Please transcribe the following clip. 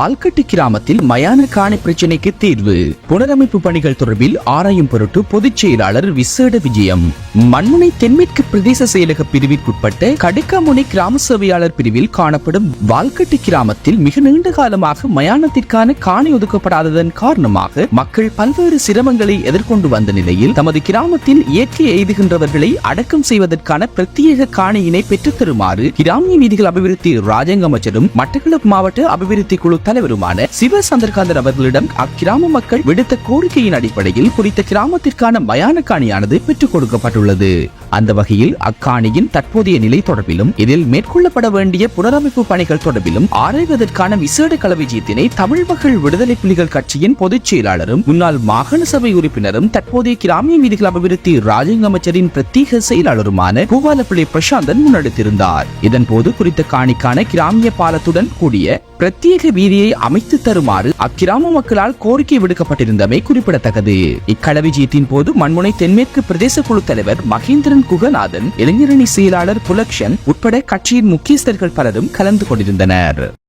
வால்கட்டி கிராமத்தில் மயான காணி பிரச்சினைக்கு தீர்வு. புனரமைப்பு பணிகள் தொடர்பில் ஆராயும் பொருட்டு பொதுச் செயலாளர் விசேட விஜயம். மண்முனை தென்மேற்கு பிரதேச செயலக பிரிவிற்குட்பட்ட கடுக்காமுனை கிராம சேவையாளர் பிரிவில் காணப்படும் வால்கட்டி கிராமத்தில் மிக நீண்ட காலமாக மயானத்திற்கான காணி ஒதுக்கப்படாததன் காரணமாக மக்கள் பல்வேறு சிரமங்களை எதிர்கொண்டு வந்த நிலையில் தமது கிராமத்தில் இயற்கை எய்துகின்றவர்களை அடக்கம் செய்வதற்கான பிரத்யேக காணியினை பெற்றுத்தருமாறு கிராமிய வீதிகள் அபிவிருத்தி ராஜாங்க அமைச்சரும் மட்டக்களப்பு மாவட்ட அபிவிருத்தி குழு தலைவருமான சிவ சந்திரகாந்தன் அவர்களிடம் அக்கிராம மக்கள் விடுத்த கோரிக்கையின் அடிப்படையில் குறித்த கிராமத்திற்கான மயான காணியானது பெற்றுக் கொடுக்கப்பட்டுள்ளது. அந்த வகையில் அக்காணியின் தற்போதைய நிலை தொடர்பிலும் இதில் மேற்கொள்ளப்பட வேண்டிய புனரமைப்பு பணிகள் தொடர்பிலும் ஆராய்வதற்கான விசேட களவிஜயத்தினை தமிழ் மக்கள் விடுதலை புலிகள் கட்சியின் பொதுச் செயலாளரும் முன்னாள் மாகாண சபை உறுப்பினரும் தற்போதைய கிராமிய வீதிகள் அபிவிருத்தி ராஜாங்க அமைச்சரின் பிரத்யேக செயலாளருமான பூவாலப்பிள்ளை பிரசாந்தன் முன்னெடுத்திருந்தார். இதன்போது குறித்த காணிக்கான கிராமிய பாலத்துடன் கூடிய பிரத்யேக வீதியை அமைத்து தருமாறு அக்கிராம மக்களால் கோரிக்கை விடுக்கப்பட்டிருந்தமை குறிப்பிடத்தக்கது. இக்களவிஜயத்தின் போது மண்முனை தென்மேற்கு பிரதேச குழு தலைவர் மகேந்திரன் குகநாதன் இளைஞரணி செயலாளர் புலக்ஷன் உட்பட கட்சியின் முக்கியஸ்தர்கள் பலரும் கலந்து கொண்டிருந்தனர்.